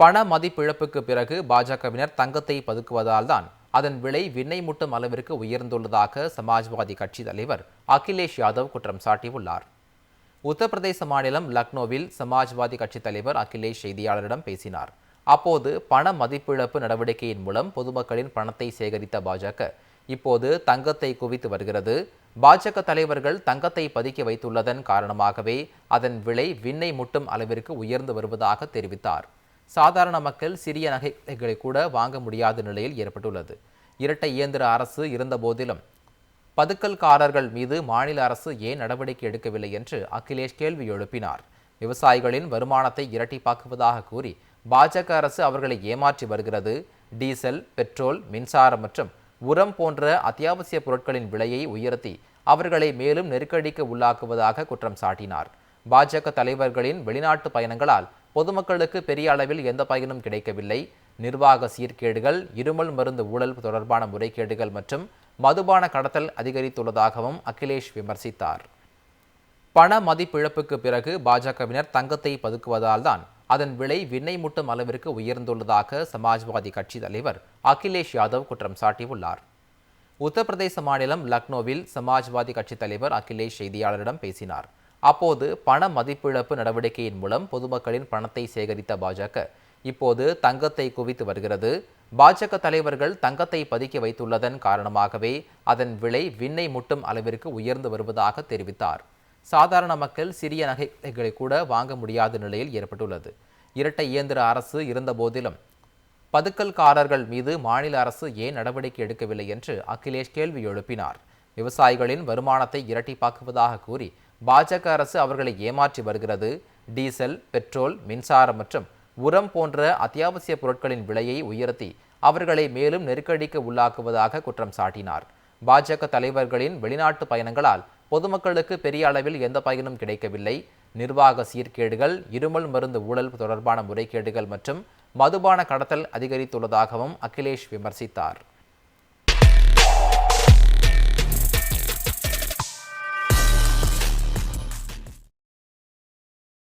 பண மதிப்பிழப்புக்கு பிறகு பாஜகவினர் தங்கத்தை பதுக்குவதால் தான் அதன் விலை விண்ணை முட்டும் அளவிற்கு உயர்ந்துள்ளதாக சமாஜ்வாதி கட்சி தலைவர் அகிலேஷ் யாதவ் குற்றம் சாட்டியுள்ளார். உத்தரப்பிரதேச மாநிலம் லக்னோவில் சமாஜ்வாதி கட்சி தலைவர் அகிலேஷ் செய்தியாளரிடம் பேசினார். அப்போது பண மதிப்பிழப்பு நடவடிக்கையின் மூலம் பொதுமக்களின் பணத்தை சேகரித்த பாஜக இப்போது தங்கத்தை குவித்து வருகிறது. பாஜக தலைவர்கள் தங்கத்தை பதுக்கி வைத்துள்ளதன் காரணமாகவே அதன் விலை விண்ணை முட்டும் அளவிற்கு உயர்ந்து வருவதாக தெரிவித்தார். சாதாரண மக்கள் சிறிய நகைகளை கூட வாங்க முடியாத நிலையில் ஏற்பட்டுள்ளது. இரட்டை இயந்திர அரசு இருந்த போதிலும் பதுக்கல்காரர்கள் மீது மாநில அரசு ஏன் நடவடிக்கை எடுக்கவில்லை என்று அகிலேஷ் கேள்வி எழுப்பினார். விவசாயிகளின் வருமானத்தை இரட்டிப்பாக்குவதாக கூறி பாஜக அரசு அவர்களை ஏமாற்றி வருகிறது. டீசல் பெட்ரோல் மின்சாரம் மற்றும் உரம் போன்ற அத்தியாவசிய பொருட்களின் விலையை உயர்த்தி அவர்களை மேலும் நெருக்கடிக்கு உள்ளாக்குவதாக குற்றம் சாட்டினார். பாஜக தலைவர்களின் வெளிநாட்டு பயணங்களால் பொதுமக்களுக்கு பெரிய அளவில் எந்த பயனும் கிடைக்கவில்லை. நிர்வாக சீர்கேடுகள் இருமல் மருந்து ஊழல் தொடர்பான முறைகேடுகள் மற்றும் மதுபான கடத்தல் அதிகரித்துள்ளதாகவும் அகிலேஷ் விமர்சித்தார். பண மதிப்பிழப்புக்கு பிறகு பாஜகவினர் தங்கத்தை பதுக்குவதால் தான் அதன் விலை விண்ணை முட்டும் அளவிற்கு உயர்ந்துள்ளதாக சமாஜ்வாதி கட்சி தலைவர் அகிலேஷ் யாதவ் குற்றம் சாட்டியுள்ளார். உத்தரப்பிரதேச மாநிலம் லக்னோவில் சமாஜ்வாதி கட்சி தலைவர் அகிலேஷ் செய்தியாளரிடம் பேசினார். அப்போது பண மதிப்பிழப்பு நடவடிக்கையின் மூலம் பொதுமக்களின் பணத்தை சேகரித்த பாஜக. இப்போது தங்கத்தை குவித்து வருகிறது. பாஜக தலைவர்கள் தங்கத்தை பதுக்கி வைத்துள்ளதன் காரணமாகவே அதன் விலை விண்ணை முட்டும் அளவிற்கு உயர்ந்து வருவதாக தெரிவித்தார். சாதாரண மக்கள் சிறிய நகைகளை கூட வாங்க முடியாத நிலையில் ஏற்பட்டுள்ளது. இரட்டை இயந்திர அரசு இருந்த போதிலும் பதுக்கல்காரர்கள் மீது மாநில அரசு ஏன் நடவடிக்கை எடுக்கவில்லை என்று அகிலேஷ் கேள்வி எழுப்பினார். விவசாயிகளின் வருமானத்தை இரட்டிப்பாக்குவதாக கூறி பாஜக அரசு அவர்களை ஏமாற்றி வருகிறது. டீசல் பெட்ரோல் மின்சாரம் மற்றும் உரம் போன்ற அத்தியாவசிய பொருட்களின் விலையை உயர்த்தி அவர்களை மேலும் நெருக்கடிக்கு உள்ளாக்குவதாக குற்றம் சாட்டினார். பாஜக தலைவர்களின் வெளிநாட்டு பயணங்களால் பொதுமக்களுக்கு பெரிய அளவில் எந்த பயனும் கிடைக்கவில்லை. நிர்வாக சீர்கேடுகள் இருமல் மருந்து ஊழல் தொடர்பான முறைகேடுகள் மற்றும் மதுபான கடத்தல் அதிகரித்துள்ளதாகவும் அகிலேஷ் விமர்சித்தார்.